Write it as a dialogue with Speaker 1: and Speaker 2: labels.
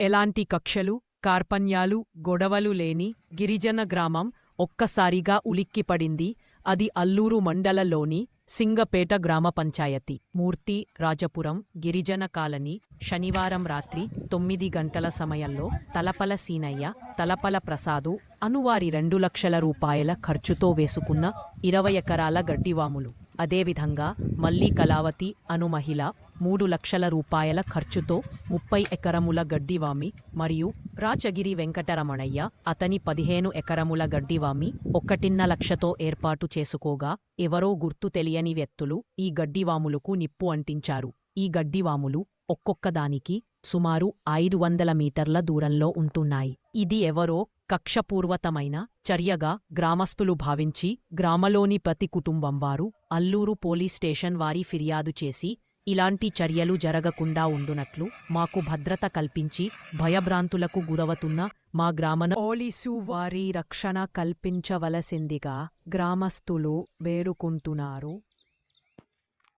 Speaker 1: ఎలాంటి కక్షలు కార్పణ్యాలు గొడవలు లేని గిరిజన గ్రామం ఒక్కసారిగా ఉలిక్కిపడింది అది అల్లూరు మండలలోని సింగపేట గ్రామ పంచాయతీ. మూర్తి రాజపురం గిరిజన కాలనీ శనివారం రాత్రి తొమ్మిది గంటల సమయంలో తలపల సీనయ్య తలపల ప్రసాదు అనువారి రెండు లక్షల రూపాయల ఖర్చుతో వేసుకున్న ఇరవై ఎకరాల గడ్డివాములు. అదేవిధంగా మల్లి కళావతి అను మహిళ మూడు లక్షల రూపాయల ఖర్చుతో ముప్పై ఎకరముల గడ్డివామి మరియు రాచగిరి వెంకటరమణయ్య అతని పదిహేను ఎకరముల గడ్డివామి ఒకటిన్న లక్షతో ఏర్పాటు చేసుకోగా ఎవరో గుర్తు తెలియని వ్యక్తులు ఈ గడ్డివాములకు నిప్పు అంటించారు. ఈ గడ్డివాములు ఒక్కొక్కదానికి సుమారు ఐదు వందల మీటర్ల దూరంలో ఉంటున్నాయి. ఇది ఎవరో కక్షపూర్వతమైన చర్యగా గ్రామస్తులు భావించి గ్రామలోని ప్రతి కుటుంబం వారు అల్లూరు పోలీస్ స్టేషన్ వారి ఫిర్యాదు చేసి ఇలాంటి చర్యలు జరగకుండా ఉండునట్లు మాకు భద్రత కల్పించి భయభ్రాంతులకు గురవుతున్న మా గ్రామన పోలీసు వారి రక్షణ కల్పించవలసిందిగా గ్రామస్తులు వేడుకుంటున్నారు.